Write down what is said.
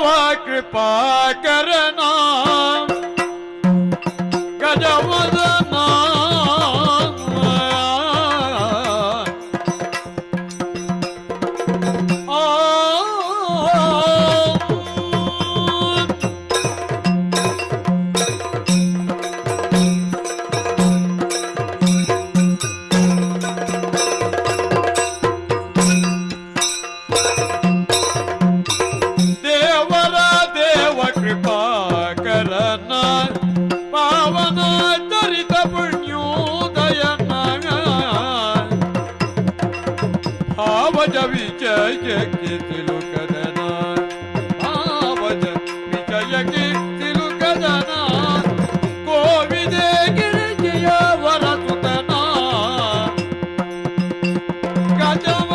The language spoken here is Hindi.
गजवा कृपा करना गजवदना कृपा करना। पावन चरित पुण्योदय भाव विजय के तिलुक दना भाव विजय के तिलुक दना कोविद गिरिजय वर सुतना कदम